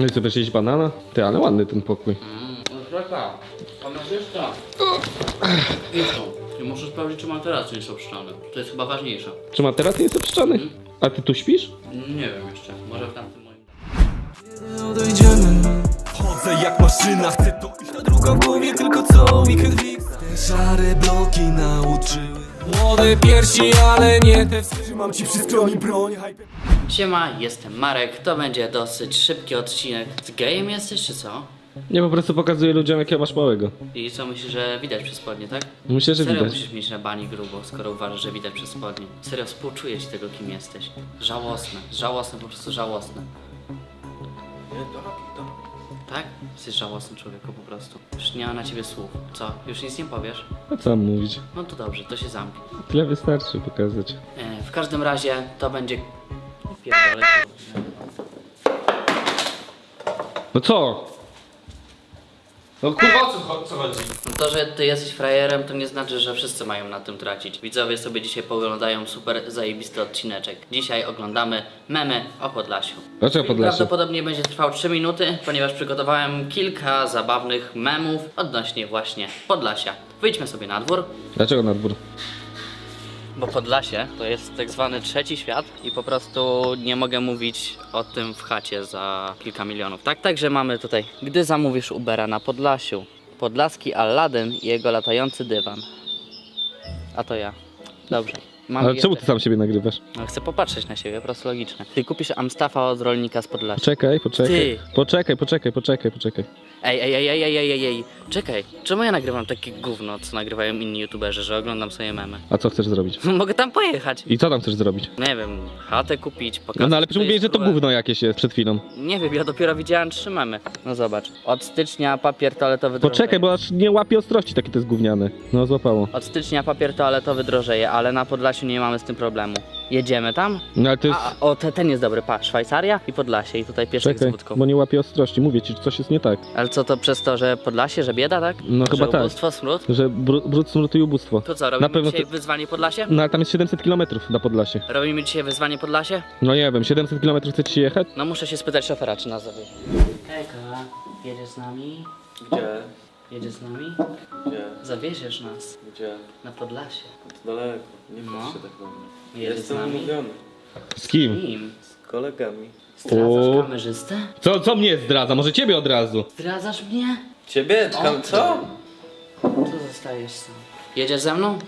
No i co, weź banana? Ty, ale ładny ten pokój. Szreka, kamerzysta. Tu. I muszę sprawdzić, czy materace nie są pszczane. To jest chyba ważniejsze. Czy materac nie jest obszczany? A ty tu śpisz? Nie wiem jeszcze. Może w tamtym moim. odejdziemy Chodzę jak maszyna, chcę to iść Ta druga w głowie, tylko co weekend fix Te szare bloki nauczyły Młode piersi, ale nie te Trzymam ci przy skroni broń. Siema, jestem Marek. To będzie dosyć szybki odcinek. Z gejem jesteś, czy co? Nie, po prostu pokazuję ludziom, jakiego masz małego. I co myślisz, że widać przez spodnie, tak? Myślę, że Serio widać. musisz mieć na bani grubo, skoro uważasz, że widać przez spodnie. Serio, współczuję ci tego, kim jesteś. Żałosne, żałosne, po prostu żałosne. Tak? Jesteś żałosny człowieku po prostu. Już nie ma na ciebie słów. Co? Już nic nie powiesz? A co mam mówić? No to dobrze, to się zamknie. Tyle wystarczy pokazać. E, w każdym razie to będzie... Pierdolę. No co? No kurwa, o co, co chodzi? No To, że ty jesteś frajerem, to nie znaczy, że wszyscy mają na tym tracić. Widzowie sobie dzisiaj poglądają super zajebisty odcineczek. Dzisiaj oglądamy memy o Podlasiu. Dlaczego Podlasie? Prawdopodobnie będzie trwał 3 minuty, ponieważ przygotowałem kilka zabawnych memów odnośnie właśnie Podlasia. Wyjdźmy sobie na dwór, Dlaczego na dwór? Bo Podlasie to jest tak zwany trzeci świat i po prostu nie mogę mówić o tym w chacie za kilka milionów, tak? Także mamy tutaj, gdy zamówisz Ubera na Podlasiu, podlaski Aladdin i jego latający dywan. A to ja. Dobrze. Mam Ale czemu ty sam siebie nagrywasz? No, chcę popatrzeć na siebie, po prostu logiczne. Ty kupisz Amstafa od rolnika z Podlasia. Poczekaj, poczekaj. Ty. Poczekaj, poczekaj, poczekaj, poczekaj. Ej, ej, ej, ej, ej, ej, ej, czekaj, czemu ja nagrywam takie gówno, co nagrywają inni youtuberzy, że oglądam sobie memy? A co chcesz zrobić? Mogę tam pojechać. I co tam chcesz zrobić? Nie wiem, chatę kupić, pokazać. No, no ale przecież mówiłeś, że to gówno jakieś jest przed chwilą. Nie wiem, ja dopiero widziałem trzy memy. No zobacz. Od stycznia papier toaletowy Poczekaj, drożeje. bo aż nie łapie ostrości, takie to jest gówniane. No złapało. Od stycznia papier toaletowy drożeje, ale na Podlasiu nie mamy z tym problemu. Jedziemy tam? No ale to jest... A, o, te, ten jest dobry, pa, Szwajcaria i Podlasie i tutaj pieszek z Czekaj, wódką. bo nie łapie ostrości. Mówię ci, że coś jest nie tak. Ale co to przez to, że Podlasie, że bieda, tak? No że chyba tak. ubóstwo, smród? Że br brud, smród i ubóstwo. To co, robimy Na pewno dzisiaj to- wyzwanie Podlasie? No ale tam jest 700 km na Podlasie. Robimy dzisiaj wyzwanie Podlasie? No nie wiem, 700 km chcecie jechać? No muszę się spytać szofera, czy nas zawiezie. Hejka, jedziesz z nami? Gdzie? Jedziesz z nami? Gdzie? Zawieziesz nas Gdzie? na Podlasie. To daleko. Nie No. patrz się tak na mnie. Jedziesz z Jestem nami? umówiony. Z kim? Kim? Z kolegami. Zdradzasz O. kamerzystę? Co, co mnie zdradza? Może ciebie od razu? Zdradzasz mnie? Ciebie? Kam, co? Tu zostajesz sam. Jedziesz ze mną?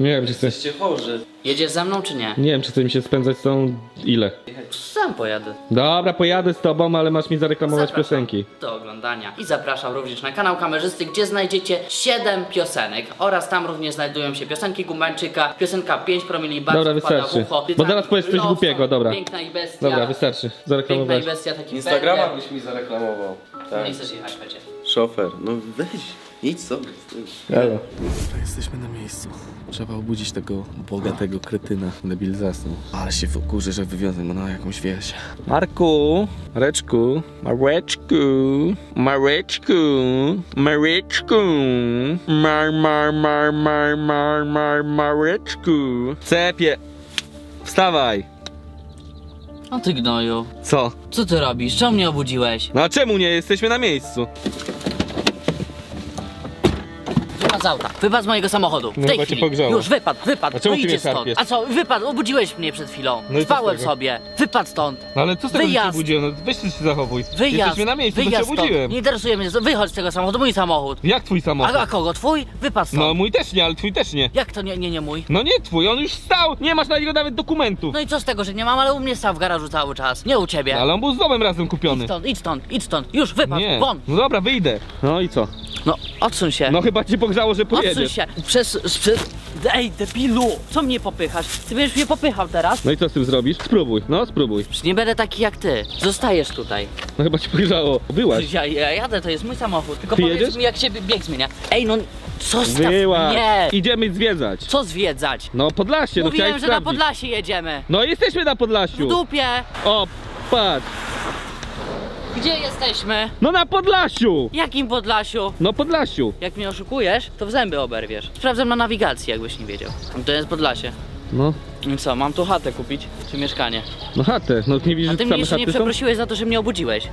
Nie wiem, czy chcesz... Jesteście chorzy. Jedziesz ze mną czy nie? Nie wiem, czy chce mi się spędzać z tą... ile? Sam pojadę. Dobra, pojadę z tobą, ale masz mi zareklamować Zapraszam piosenki. Do oglądania. I zapraszam również na kanał kamerzysty, gdzie znajdziecie 7 piosenek. Oraz tam również znajdują się piosenki Gumbańczyka, piosenka 5 promili bardzo Dobra, wpada w wystarczy. ucho, Bo zaraz powiesz coś Lawson, głupiego, dobra. Piękna i bestia. Dobra, wystarczy. Piękna i bestia, taki Instagrama Fender. byś mi zareklamował. Nie Tak. chcesz jechać, będzie. Szofer. No weź. Idź sobie. Elo. Jesteśmy na miejscu. Trzeba obudzić tego bogatego kretyna. Debil zasnął. Ale się wkurzy, że wywiozę go na jakąś wieś. Marku! Mareczku! Mareczku! Mareczku! Mareczku! Mar, mar, mar, mar, mar, mar, Mareczku! Cepie! Wstawaj! O ty gnoju. Co? Co ty robisz? Czemu mnie obudziłeś? No a czemu nie? Jesteśmy na miejscu. Wypadł z auta. Wypadł z mojego samochodu. W No tej chyba cię chwili. pogrzało. Już wypadł, wypadł. A czemu no ty idzie mnie stąd. szarpiesz? A co? Wypadł, obudziłeś mnie przed chwilą. No i co z Spałem tego? sobie. Wypadł stąd. No ale co z tego, że cię Wyjazd. budziłem? No weź ty się zachowuj. Wyjazd. Jesteśmy na miejscu, to cię wyjazd stąd. Nie interesuje mnie. Wychodź z tego samochodu, mój samochód. Jak twój A, samochód? a kogo? Twój? Wypadł stąd. No mój też nie, ale twój też nie. Jak to nie, nie, nie mój? No nie twój, on już stał, nie masz na niego nawet dokumentów. No i co z tego, że nie mam, ale u mnie stał w garażu cały czas. Nie u ciebie. No, ale on był z domem razem kupiony. Idź stąd, idź stąd, idź stąd. Już, wypadł, Nie. won. No dobra, wyjdę. No i co? No, odsuń się. No chyba cię pogrzało, że Odsuń pojedziesz. się. Przez, przez... Ej, debilu. Co mnie popychasz? Ty będziesz mnie popychał teraz? No i co z tym zrobisz? Spróbuj, no spróbuj. Przecież nie będę taki jak ty. Zostajesz tutaj. No chyba cię pogrzało. Byłaś. Ja, ja jadę, to jest mój samochód. Tylko Ty powiedz jedziesz? mi, jak się bieg zmienia. Ej, no, zostaw Byłaś. mnie. Idziemy zwiedzać. Co zwiedzać? No Podlasie, no Mówiłem, chciałeś że na sprawdzić. Podlasie jedziemy. No jesteśmy na W Podlasiu. dupie. O, patrz. Gdzie jesteśmy? No na Podlasiu. Jakim Podlasiu? No Podlasiu. Jak mnie oszukujesz, to w zęby oberwiesz. Sprawdzam na nawigacji, jakbyś nie wiedział. To jest Podlasie. No, I co, mam tu chatę kupić? Czy mieszkanie? No chatę, no nie widzisz, A że ty mnie same jeszcze nie chaty są? przeprosiłeś za to, że mnie obudziłeś.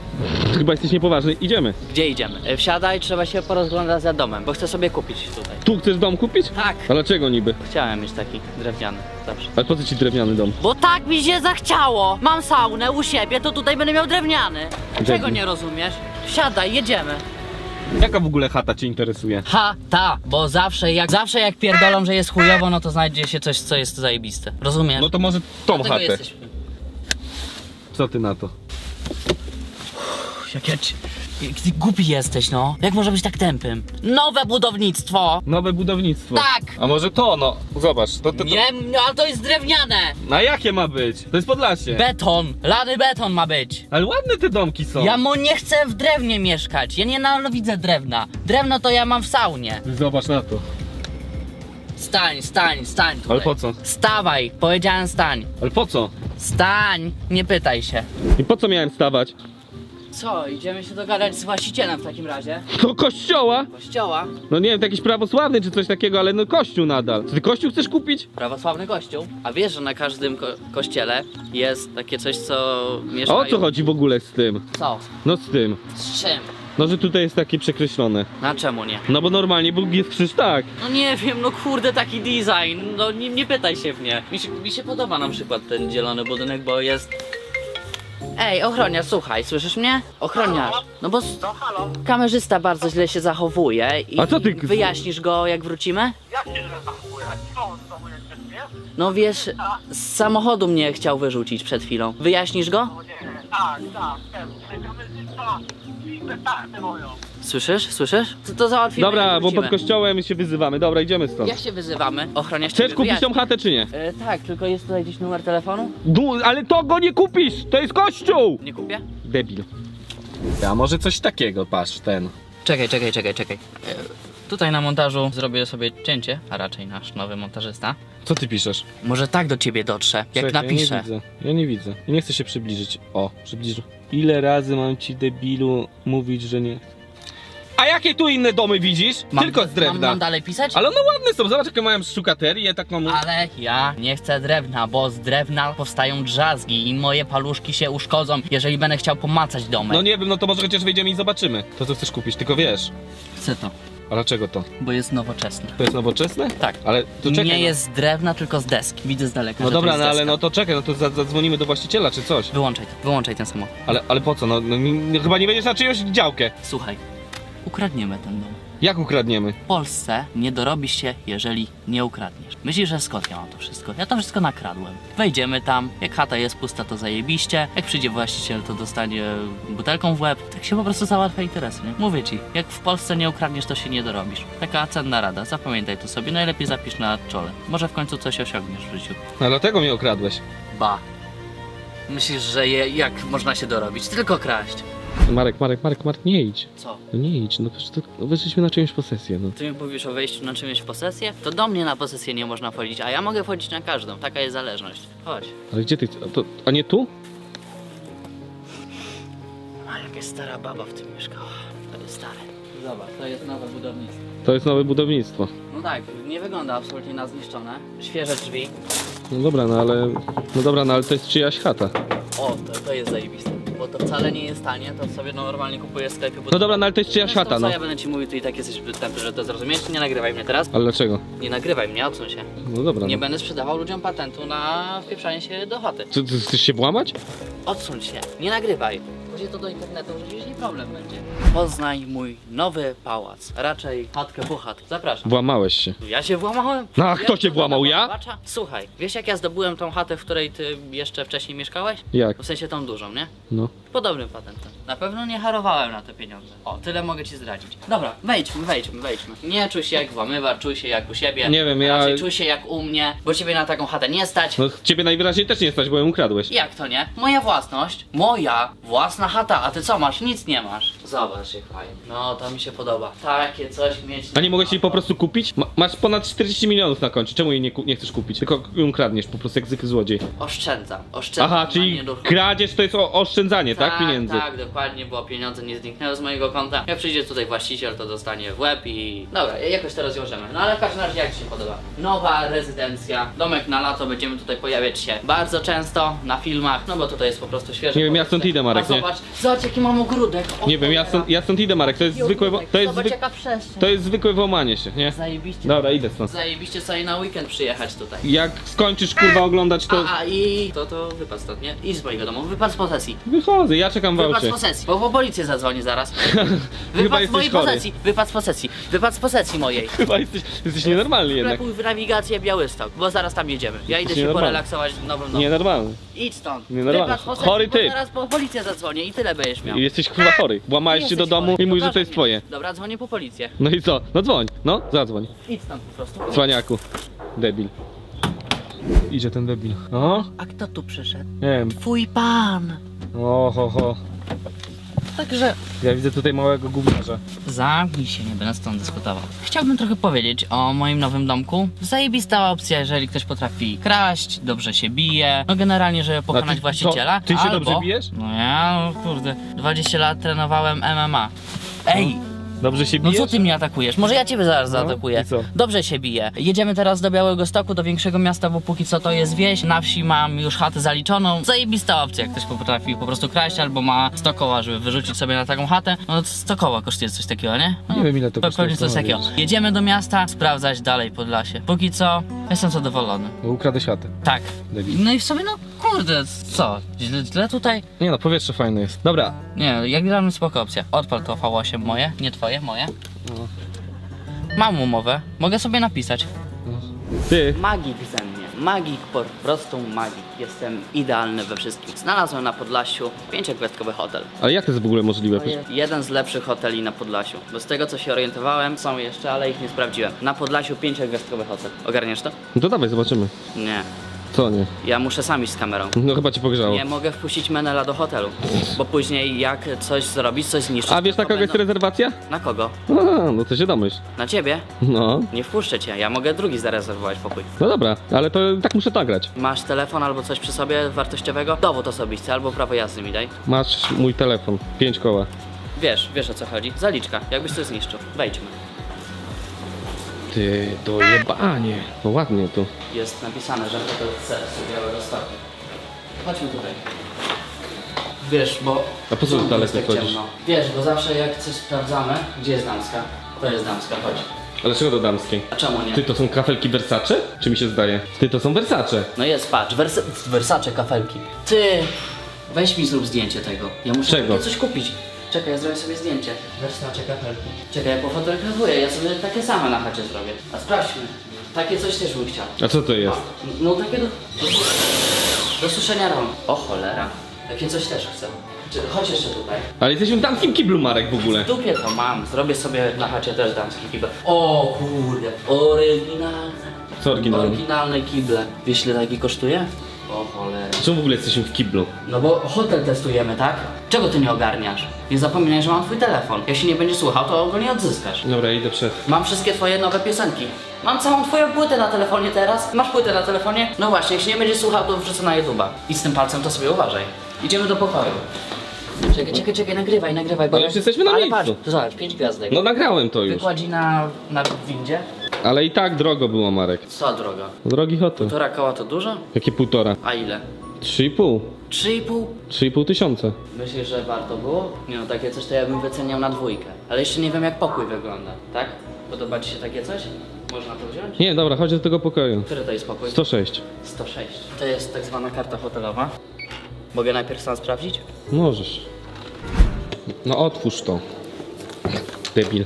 Chyba jesteś niepoważny, idziemy. Gdzie idziemy? E, Wsiadaj, trzeba się porozglądać za domem, bo chcę sobie kupić tutaj. Tu chcesz dom kupić? Tak. A dlaczego niby? Chciałem mieć taki drewniany zawsze. Ale po co ci drewniany dom? Bo tak mi się zachciało! Mam saunę u siebie, to tutaj będę miał drewniany. Czego nie rozumiesz? Wsiadaj, jedziemy. Jaka w ogóle chata cię interesuje? Ha, ta, bo zawsze jak, zawsze jak pierdolą, że jest chujowo, no to znajdzie się coś, co jest zajebiste. Rozumiesz? No to może tą Dlatego chatę. jesteśmy. Co ty na to? Jak ty głupi jesteś, no. Jak może być tak tępym? Nowe budownictwo! Nowe budownictwo. Tak! A może to, no. Zobacz, to, to, to... Nie, no, ale to jest drewniane! A jakie ma być? To jest Podlasie. Beton! Lany beton ma być! Ale ładne te domki są. Ja mu nie chcę w drewnie mieszkać. Ja nie nienawidzę drewna. Drewno to ja mam w saunie. Zobacz na to. Stań, stań, stań tutaj. Ale po co? Stawaj, powiedziałem stań. Ale po co? Stań, nie pytaj się. I po co miałem stawać? Co, idziemy się dogadać z właścicielem w takim razie? Do kościoła? Kościoła? No nie wiem, to jakiś prawosławny czy coś takiego, ale no kościół nadal. Czy ty kościół chcesz kupić? Prawosławny kościół. A wiesz, że na każdym ko kościele jest takie coś, co A mieszkają... o co chodzi w ogóle z tym? Co? No z tym. Z czym? No, że tutaj jest takie przekreślone. Na czemu nie? No bo normalnie Bóg jest krzyż tak. No nie wiem, no kurde, taki design. No nie, nie pytaj się mnie. Mi się, mi się podoba na przykład ten zielony budynek, bo jest... Ej, ochroniarz, słuchaj, słyszysz mnie? Ochroniarz. No bo s- kamerzysta bardzo źle się zachowuje i A co ty- wyjaśnisz go jak wrócimy? No wiesz, z samochodu mnie chciał wyrzucić przed chwilą. Wyjaśnisz go? Tak, tak, tak, moją. Słyszysz? Słyszysz? To, to załatwimy Dobra, jak bo pod kościołem się wyzywamy. Dobra, idziemy stąd. Jak się wyzywamy? Ochroniarz Chcesz ciebie kupić tą chatę czy nie? E, tak, tylko jest tutaj gdzieś numer telefonu? Du ale to go nie kupisz! To jest kościół! Nie kupię? Debil. A może coś takiego, patrz, ten. Czekaj, czekaj, czekaj, czekaj. E, tutaj na montażu zrobię sobie cięcie, a raczej nasz nowy montażysta. Co ty piszesz? Może tak do ciebie dotrze, jak Czekaj, napiszę. Ja nie widzę. Ja nie widzę. Ja nie chcę się przybliżyć. O, przybliżę. Ile razy mam ci debilu mówić, że nie. A jakie tu inne domy widzisz? Mam- Tylko z Mam, drewna. mam dalej pisać? Ale one ładne są, zobacz jakie mają szukaterię, taką... Ale ja nie chcę drewna, bo z drewna powstają drzazgi i moje paluszki się uszkodzą, jeżeli będę chciał pomacać domek. No nie wiem, no to może chociaż wyjdziemy i zobaczymy. To co chcesz kupić, tylko wiesz. Chcę to, A dlaczego to? bo jest nowoczesne. To jest nowoczesne? Tak. Ale to czekaj. nie no. jest z drewna, tylko z deski. Widzę z daleka. No że to dobra, jest no ale deska. no to czekaj, no to za- zadzwonimy do właściciela czy coś. Wyłączaj to, wyłączaj ten samochód. Ale, ale po co? No, no chyba nie będziesz na czyjąś działkę. Słuchaj, ukradniemy ten dom. Jak ukradniemy? W Polsce nie dorobisz się, jeżeli nie ukradniesz. Myślisz, że skąd ja mam to wszystko? Ja to wszystko nakradłem. Wejdziemy tam, jak chata jest pusta, to zajebiście. Jak przyjdzie właściciel, to dostanie butelką w łeb. Tak się po prostu załatwia interesy, nie? Mówię ci, jak w Polsce nie ukradniesz, to się nie dorobisz. Taka cenna rada, zapamiętaj to sobie, najlepiej zapisz na czole. Może w końcu coś osiągniesz w życiu. No dlatego mnie okradłeś. Ba. Myślisz, że je, jak można się dorobić? Tylko kraść. Marek, Marek, Marek, Marek, nie idź. Co? No nie idź, no przecież to, no weszliśmy na czyjąś posesję, no. Ty mi mówisz o wejściu na czymś w posesję? To do mnie na posesję nie można wchodzić, a ja mogę wchodzić na każdą. Taka jest zależność. Chodź. Ale gdzie ty, a, to, a nie tu? A jakaś stara baba w tym mieszkała. To jest stare. Zobacz, to jest nowe budownictwo. To jest nowe budownictwo. No tak, nie wygląda absolutnie na zniszczone. Świeże drzwi. No dobra, no ale, no dobra, no ale to jest czyjaś chata. O, to, to jest zajebiste. Bo to wcale nie jest tanie, to sobie normalnie kupuję w sklepie. Bo No dobra, no ale to jest czyjaś Zresztą, no. co ja będę ci mówił, to i tak jesteś tępy, że to zrozumiesz. Nie nagrywaj mnie teraz. Ale dlaczego? Nie nagrywaj mnie, odsuń się. No dobra, Nie no. będę sprzedawał ludziom patentu na wpieprzanie się do chaty. Ty, ty chcesz się włamać? Odsuń się, nie nagrywaj. Pójdzie to do internetu, że jeśli problem będzie. Poznaj mój nowy pałac. Raczej chatkę po chatkę. Zapraszam. Włamałeś się. Ja się włamałem? No, a kto cię włamał, ja? Bacza? Słuchaj, wiesz jak ja zdobyłem tą chatę, w której ty jeszcze wcześniej mieszkałeś? Jak? W sensie tą dużą, nie? No. Podobnym patentem. Na pewno nie harowałem na te pieniądze. O, tyle mogę ci zdradzić. Dobra, wejdźmy, wejdźmy, wejdźmy. Nie czuj się jak włamywacz, czuj się jak u siebie. Nie wiem, ja- Raczej czuj się jak u mnie, bo ciebie na taką chatę nie stać. No ciebie najwyraźniej też nie stać, bo ją ukradłeś. Jak to nie? Moja własność, moja własna chata, a ty co masz? Nic nie masz. Zobacz jak fajnie. No, to mi się podoba. Takie coś mieć. A nie mogłeś jej po prostu kupić? Ma, masz ponad 40 milionów na koncie, czemu jej nie, ku- nie chcesz kupić? Tylko ją kradniesz po prostu jak zwykły złodziej. Oszczędzam, oszczędzam. Aha, na czyli kradzież to jest o, oszczędzanie, tak? Pieniędzy. Tak, dokładnie, bo pieniądze nie zniknęły z mojego konta. Jak przyjdzie tutaj właściciel, to dostanie w łeb i... Dobra, jakoś to rozwiążemy. No ale w każdym razie jak Ci się podoba? Nowa rezydencja, domek na lato, będziemy tutaj pojawiać się bardzo często na filmach, no bo tutaj jest po prostu świeże. Nie wiem, ja stąd idę, Marek, A nie? zobacz, zobacz jaki mam ogródek. O, Nie wiem, ja stąd, ja stąd idę, Marek. To jest zwykłe, wo- ogródek. to jest, Zobacz jaka przestrzeń. to jest zwykłe włamanie się, nie? Zajebiście. Dobra, idę stąd. Zajebiście sobie na weekend przyjechać tutaj. Jak skończysz kurwa oglądać to... A, a i to, to wypad stąd, nie? Idź z mojego domu, wypad z posesji. Wychodzę, ja czekam w Wypad z posesji, bo po policję zadzwoni zaraz. Wypad z jesteś mojej chory. posesji, wypad z posesji, wypad z posesji mojej. Chyba jesteś, jesteś nienormalny jednak. Wlepuj w nawigację Białystok, bo zaraz tam jedziemy. Ja idę się nienormalny. porelaksować nowym domu. Nienormalny. Idź stąd. Nienormalny. Wypad z posesji, Chory bo typ. zaraz po policję zadzwonię i tyle będziesz miał. I Jesteś chyba chory. Włamałeś Ty się do domu i mówisz, że to jest twoje. Dobra, dzwonię po policję. No i co? No dzwoń. No, zadzwoń. Idź stąd po prostu. Cwaniaku. Debil. Idzie ten debil. O, A kto tu przyszedł? nie wiem. Twój pan. O, ho, ho. Także Ja widzę tutaj małego gówniarza. Zamknij się, nie będę stąd dyskutował. Chciałbym trochę powiedzieć o moim nowym domku. Zajebista opcja, jeżeli ktoś potrafi kraść, dobrze się bije. No generalnie, żeby pokonać ty- właściciela. to ty się albo... dobrze bijesz? No ja, no kurde, 20 lat trenowałem MMA. Ej, Dobrze się no bijesz? co ty mnie atakujesz? Może ja ciebie zaraz No, zaatakuję. i co? Dobrze się bije. Jedziemy teraz do Białego Stoku, do większego miasta, bo póki co to jest wieś. Na wsi mam już chatę zaliczoną. Zajebista opcja, jak ktoś potrafi po prostu kraść albo ma 100 koła, żeby wyrzucić sobie na taką chatę. No 100 koła kosztuje coś takiego, nie? No, Nie wiem, ile to kosztuje, Pewnie coś co mam takiego. Jedziemy do miasta, sprawdzać dalej Podlasie. Póki co jestem zadowolony. Bo Ukradę siatę. Tak. Debil. No i w sobie, no kurde, co? Źle, źle tutaj? Nie no, powietrze fajne jest. Dobra. Nie, jak dla mnie spoko opcja. Odpal to V8 moje, nie twoje, moje. No. Mam umowę, mogę sobie napisać. Ty, Magik ze mnie, magik, po prostu magik. Jestem idealny we wszystkim. Znalazłem na Podlasiu pięciogwiazdkowy hotel. ale jak to jest w ogóle możliwe? To jest jeden z lepszych hoteli na Podlasiu. Bo z tego co się orientowałem, są jeszcze, ale ich nie sprawdziłem. Na Podlasiu pięciogwiazdkowy hotel. Ogarniesz to? No to dawaj, zobaczymy. Nie. Co nie? Ja muszę sam iść z kamerą. No chyba cię pogrzało. Nie mogę wpuścić Menela do hotelu, bo później jak coś zrobić, coś zniszczyć... A wiesz to na kogo jest będą- rezerwacja? Na kogo? A, no to się domyśl. Na ciebie? No. Nie wpuszczę cię, ja mogę drugi zarezerwować pokój. No dobra, ale to tak muszę nagrać. Masz telefon albo coś przy sobie wartościowego? Dowód osobisty albo prawo jazdy mi daj. Masz mój telefon. Pięć koła. Wiesz, wiesz o co chodzi. Zaliczka, jakbyś coś zniszczył. Wejdźmy. Ty, dojebanie. No ładnie tu. Jest napisane, że hotel sercu Białego Stoku. Chodźmy tutaj. Wiesz, bo... A po co tu daleko tak chodzisz? ciemno? Wiesz, bo zawsze jak coś sprawdzamy... Gdzie jest damska? To jest damska, chodź. Ale czego do damskiej? A czemu nie? Ty to są kafelki Versace? Czy mi się zdaje? Ty to są Versace. No jest, patrz, Versa Versace kafelki. Ty, weź mi zrób zdjęcie tego. Ja muszę Czego? takie coś kupić. Czekaj, ja zrobię sobie zdjęcie. Versace kafelki. Czekaj, ja pofotografuję, ja sobie takie same na chacie zrobię. A sprawdźmy. Takie coś też bym chciał. A co to jest? No takie do, do, do suszenia rąk. O cholera. Takie coś też chcę. Czy, chodź jeszcze tutaj. Ale jesteśmy w damskim kiblu, Marek, w ogóle. W dupie to mam. Zrobię sobie na chacie też damski kibel. O kurde, oryginalne. Co oryginalne? Oryginalne kible. Wiesz ile taki kosztuje? O cholera. Czemu w ogóle jesteśmy w kiblu? No bo hotel testujemy, tak? Czego ty nie ogarniasz? Nie zapominaj, że mam twój telefon. Jeśli nie będziesz słuchał, to go nie odzyskasz. Dobra, idę przed. Mam wszystkie twoje nowe piosenki. Mam całą twoją płytę na telefonie teraz. Masz płytę na telefonie? No właśnie, jeśli nie będziesz słuchał, to wrzucę na YouTube'a. I z tym palcem to sobie uważaj. Idziemy do pokoju. Czekaj, czekaj, czekaj, nagrywaj, nagrywaj. Bo Ale już jesteśmy na Ale miejscu. patrz, zobacz, pięć gwiazdek. No nagrałem to już. Wykładzi na, na windzie. Ale i tak drogo było, Marek. Co droga? Drogi hotel. Półtora koła to dużo? Jakie półtora? A ile? Trzy i pół. Trzy i pół? Trzy i pół tysiąca. Myślisz, że warto było? Nie no, takie coś to ja bym wyceniał na dwójkę. Ale jeszcze nie wiem jak pokój wygląda, tak? Podoba ci się takie coś? Można to wziąć? Nie, dobra, chodź do tego pokoju. Który to jest pokój? 106. 106. To jest tak zwana karta hotelowa. Mogę najpierw sam sprawdzić? Możesz. No otwórz to. Debil.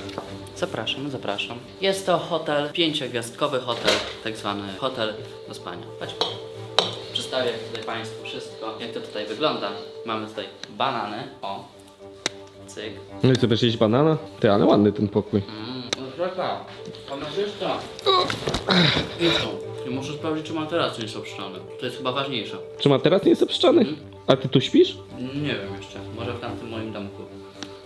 Zapraszam, zapraszam. Jest to hotel, pięciogwiazdkowy hotel, tak zwany hotel do spania. Chodź. Przedstawię tutaj Państwu wszystko, jak to tutaj wygląda. Mamy tutaj banany, o, cyk. No i co, jeść banana? Ty, ale ładny ten pokój. Mmm, no czeka, kamerzysta. Idź tu. I muszę sprawdzić, czy materac nie jest obszczony. To jest chyba ważniejsze. Czy materac nie jest obszczany? A ty tu śpisz? Nie wiem jeszcze, może w tamtym moim domku.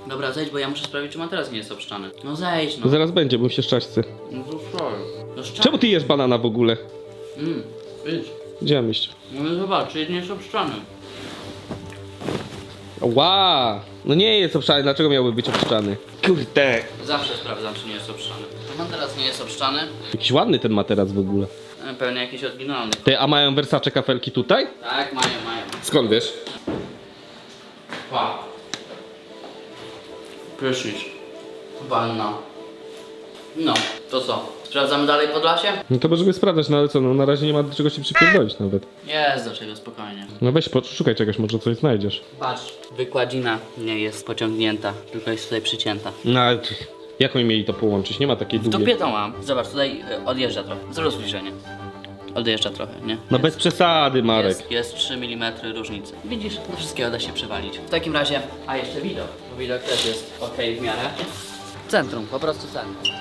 Dobra, zejdź, bo ja muszę sprawdzić, czy materac nie jest obszczany. No zejdź, no. Zaraz będzie, bym się szczaścy. No to sorry. No. Czemu ty jesz banana w ogóle? Mm, idź. Gdzie mam iść? No zobacz, czy nie jest obszczany. Ła! No nie jest obszczany, dlaczego miałby być obszczany? Kurde. Zawsze sprawdzam, czy nie jest obszczany. No teraz nie jest obszczany. Jakiś ładny ten materac w ogóle. E, Pewnie jakiś oryginalny. Ty, a mają Versace kafelki tutaj? Tak, mają, mają. Skąd wiesz? Wow. Prysznic. Wanna. No, to co? Sprawdzamy dalej Podlasie? No to możemy sprawdzać, no ale co, no na razie nie ma do czego się przypierdolić nawet. Jest do czego, spokojnie. No weź, poszukaj czegoś, może coś znajdziesz. Patrz, wykładzina nie jest pociągnięta, tylko jest tutaj przycięta. No ale jak oni mieli to połączyć? Nie ma takiej W długiej... dupie to mam. Zobacz, tutaj y, odjeżdża trochę. Zrób zbliżenie. Odjeżdża trochę, nie? No bez przesady, Marek. Jest, jest 3 mm różnicy. Widzisz, do wszystkiego da się przewalić. W takim razie, a jeszcze widok. Widok też jest ok w miarę. Centrum, po prostu centrum.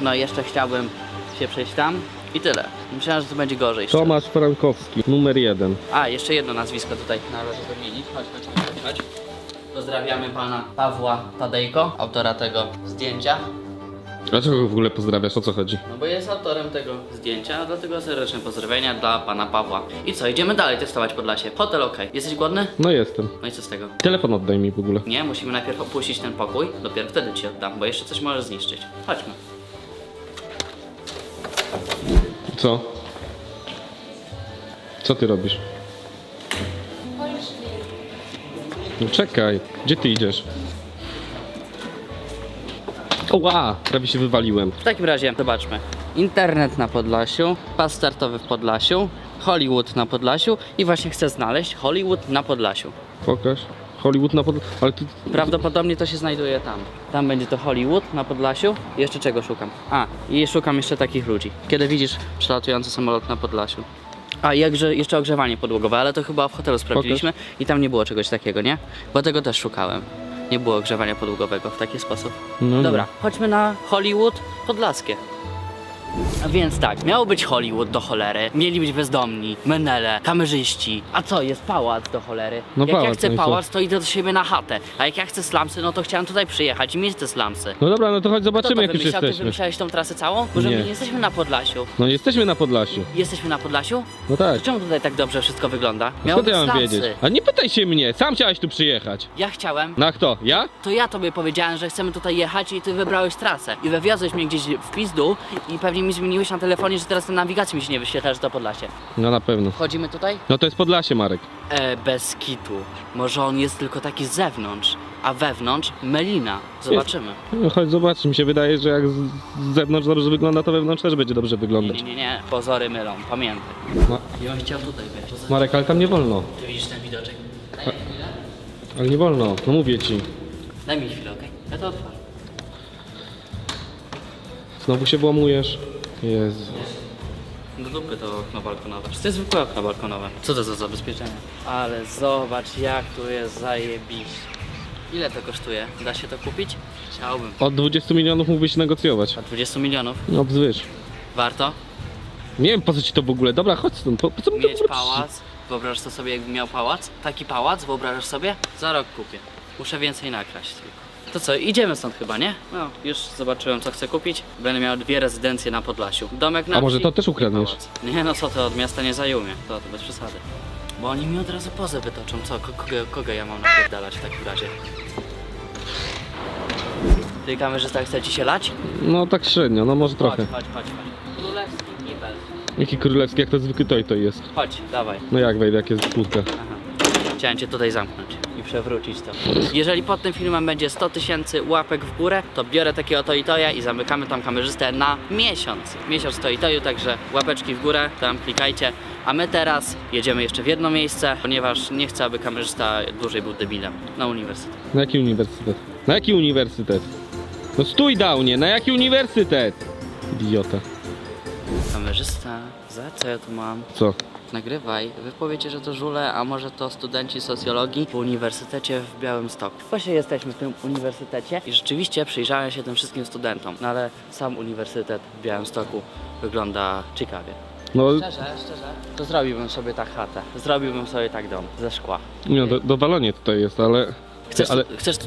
No i jeszcze chciałbym się przejść tam i tyle. Myślałem, że to będzie gorzej. szczerze. Tomasz Frankowski, numer jeden. A, jeszcze jedno nazwisko tutaj należy wymienić. Chodź, chodź, chodź, chodź. Pozdrawiamy pana Pawła Tadejko, autora tego zdjęcia. Dlaczego go w ogóle pozdrawiasz? O co chodzi? No bo jest autorem tego zdjęcia, dlatego serdeczne pozdrowienia dla pana Pawła. I co, idziemy dalej testować Podlasie. Hotel ok. Jesteś głodny? No jestem. No i co z tego? Telefon oddaj mi w ogóle. Nie, musimy najpierw opuścić ten pokój, dopiero wtedy ci oddam, bo jeszcze coś możesz zniszczyć. Chodźmy. Co? Co ty robisz? No czekaj, gdzie ty idziesz? Oła, prawie się wywaliłem. W takim razie zobaczmy. Internet na Podlasiu, pas startowy w Podlasiu, Hollywood na Podlasiu i właśnie chcę znaleźć Hollywood na Podlasiu. Pokaż. Hollywood na pod... Ale ty... Prawdopodobnie to się znajduje tam. Tam będzie to Hollywood na Podlasiu. I jeszcze czego szukam? A, i szukam jeszcze takich ludzi. Kiedy widzisz przelatujący samolot na Podlasiu. A jakże jeszcze ogrzewanie podłogowe, ale to chyba w hotelu sprawdziliśmy i tam nie było czegoś takiego, nie? Bo tego też szukałem. Nie było ogrzewania podłogowego w taki sposób. No Dobra, chodźmy na Hollywood Podlaskie. A więc tak, miało być Hollywood do cholery, mieli być bezdomni, menele, kamerzyści. A co, jest pałac do cholery? No jak ja pałac, chcę no i co? pałac, to idę do siebie na chatę. A jak ja chcę slumsy, no to chciałem tutaj przyjechać i mieć te slumsy. No dobra, no to chodź Kto zobaczymy to jak już wymyślał? Ty jesteśmy. wymyślałeś tą trasę całą? Może Nie. my nie jesteśmy na Podlasiu. No jesteśmy na Podlasiu. Jesteśmy na Podlasiu? No tak. To czemu tutaj tak dobrze wszystko wygląda? A Miało Skąd ja być mam slumsy. wiedzieć? A nie pytaj się mnie, sam chciałeś tu przyjechać. Ja chciałem, No a kto? Ja? to ja tobie powiedziałem, że chcemy tutaj jechać i ty wybrałeś trasę. I wywiozłeś mnie gdzieś w pizdu i pewnie mi zmieniłeś na telefonie, że teraz na nawigacji mi się nie wyświetla, że to Podlasie. No na pewno. Wchodzimy tutaj? No to jest Podlasie, Marek. E, bez kitu. Może on jest tylko taki z zewnątrz, a wewnątrz melina. Zobaczymy. No chodź zobacz, mi się wydaje, że jak z z zewnątrz dobrze wygląda, to wewnątrz też będzie dobrze Nie, wyglądać. nie, nie, nie. Pozory mylą, pamiętaj. Ma- I on chciał tutaj być. Marek, ale tam nie wolno. Ty widzisz ten widoczek? Daj mi chwilę. Ale nie wolno, no mówię ci. Daj mi chwilę, okej? Ja to otworzę. Znowu się włamujesz. Jezu. Do dupy to okno balkonowe. Czy to jest zwykłe okno balkonowe? Co to za zabezpieczenie? Ale zobacz jak tu jest zajebiście. Ile to kosztuje? Da się to kupić? Chciałbym. Od 20 milionów mógłbyś negocjować. A 20 milionów? No wzwyż. Warto? Nie wiem po co ci to w ogóle. Dobra, chodź stąd. Po, po co mi to Mieć pałac? Wyobrażasz to sobie jakbym miał pałac? Taki pałac wyobrażasz sobie? Za rok kupię. Muszę więcej nakraść tylko. To co, idziemy stąd chyba, nie? No, już zobaczyłem co chcę kupić. Będę miał dwie rezydencje na Podlasiu. Domek na A może wsi to też i ukradniesz? pałac. Nie no co to, od miasta nie zajumie. To, to bez przesady. Bo oni mi od razu pozę wytoczą. Co, Ko- kogo, kogo ja mam napierdalać w takim razie? Ty kamerzysta chce ci się lać? No tak średnio, no może trochę. Chodź, chodź, chodź, chodź. Królewski kibel. Jaki królewski, jak to zwykły toj to jest. Chodź, dawaj. No jak wejdę, jak jest kłódka. Aha. Chciałem cię tutaj zamknąć przewrócić to. Jeżeli pod tym filmem będzie 100 tysięcy łapek w górę, to biorę takiego to i zamykamy tam kamerzystę na miesiąc. Miesiąc to i toju, także łapeczki w górę, tam klikajcie. A my teraz jedziemy jeszcze w jedno miejsce, ponieważ nie chcę, aby kamerzysta dłużej był debilem. Na uniwersytet. Na jaki uniwersytet? Na jaki uniwersytet? No stój downie, na jaki uniwersytet? Idiota. Kamerzysta, co ja tu mam? Co? Nagrywaj. Wy powiecie, że to żule, a może to studenci socjologii w Uniwersytecie w Białymstoku. Właśnie jesteśmy w tym uniwersytecie i rzeczywiście przyjrzałem się tym wszystkim studentom, no ale sam uniwersytet w Białymstoku wygląda ciekawie. No, Szczerze, szczerze, to zrobiłbym sobie tak chatę. Zrobiłbym sobie tak dom ze szkła. nie, no, do, dowalenie tutaj jest, ale... Chcesz, ale chcesz tu,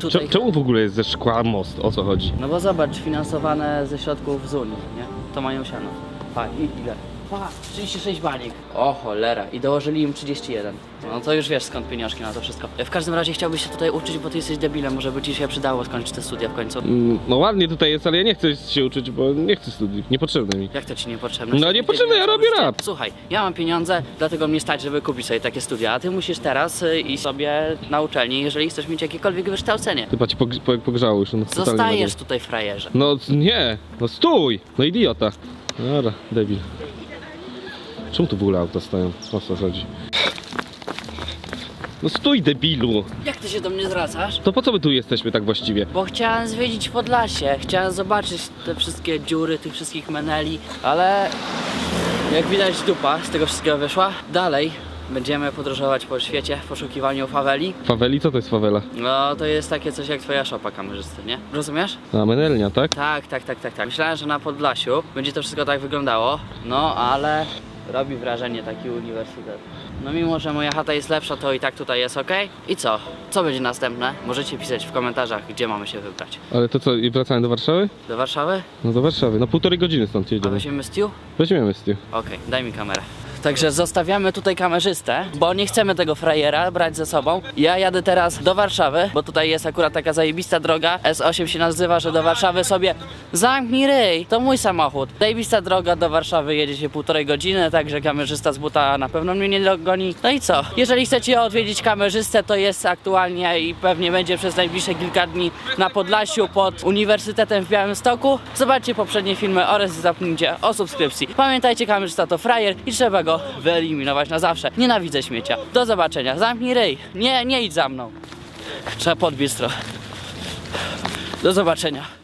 tutaj... Czemu, czemu w ogóle jest ze szkła most? O co chodzi? No bo zobacz, finansowane ze środków z Unii, nie? To mają siano. A, i ile? Pa, 36 banik. O cholera, i dołożyli im 31. No to już wiesz skąd pieniążki na to wszystko. W każdym razie chciałbyś się tutaj uczyć, bo ty jesteś debilem, może by ci się przydało skończyć te studia w końcu. Mm, No ładnie tutaj jest, ale ja nie chcę się uczyć, bo nie chcę studiów. Niepotrzebne mi. Jak to ci niepotrzebne? No niepotrzebne, ja robię rap. Słuchaj, ja mam pieniądze, dlatego mnie stać, żeby kupić sobie takie studia, a ty musisz teraz y, iść sobie na uczelni, jeżeli chcesz mieć jakiekolwiek wykształcenie. Chyba ci pog- po- pogrzało już. No, totalnie Zostajesz tutaj frajerze. No c- nie, no stój! No idiota. Dobra, debil. Czemu tu w ogóle auta stoją? O co chodzi? No stój debilu! Jak ty się do mnie zwracasz? To po co my tu jesteśmy tak właściwie? Bo chciałem zwiedzić Podlasie, chciałem zobaczyć te wszystkie dziury, tych wszystkich meneli, ale jak widać dupa z tego wszystkiego wyszła. Dalej będziemy podróżować po świecie w poszukiwaniu faweli. Faweli? Co to jest fawela? No to jest takie coś jak twoja szopa kamerzysty, nie? Rozumiesz? A, menelnia, tak? Tak, tak, tak, tak, tak. Myślałem, że na Podlasiu będzie to wszystko tak wyglądało, no ale robi wrażenie taki uniwersytet. No mimo, że moja chata jest lepsza, to i tak tutaj jest ok. I co? Co będzie następne? Możecie pisać w komentarzach, gdzie mamy się wybrać. Ale to co, i wracamy do Warszawy? Do Warszawy? No do Warszawy, no półtorej godziny stąd A jedziemy. weźmiemy Stew? Weźmiemy z. Okej, daj mi kamerę. Także zostawiamy tutaj kamerzystę, bo nie chcemy tego frajera brać ze sobą. Ja jadę teraz do Warszawy, bo tutaj jest akurat taka zajebista droga. S8 się nazywa, że do Warszawy sobie zamknij ryj. To mój samochód. Zajebista droga do Warszawy jedzie się półtorej godziny, także kamerzysta z buta na pewno mnie nie dogoni. No i co? Jeżeli chcecie odwiedzić kamerzystę, to jest aktualnie i pewnie będzie przez najbliższe kilka dni na Podlasiu pod Uniwersytetem w Białymstoku. Zobaczcie poprzednie filmy oraz zapomnijcie o subskrypcji. Pamiętajcie, kamerzysta to frajer i trzeba go wyeliminować na zawsze. Nienawidzę śmiecia. Do zobaczenia. Zamknij ryj. Nie, nie idź za mną. Trzeba podbiec trochę. Do zobaczenia.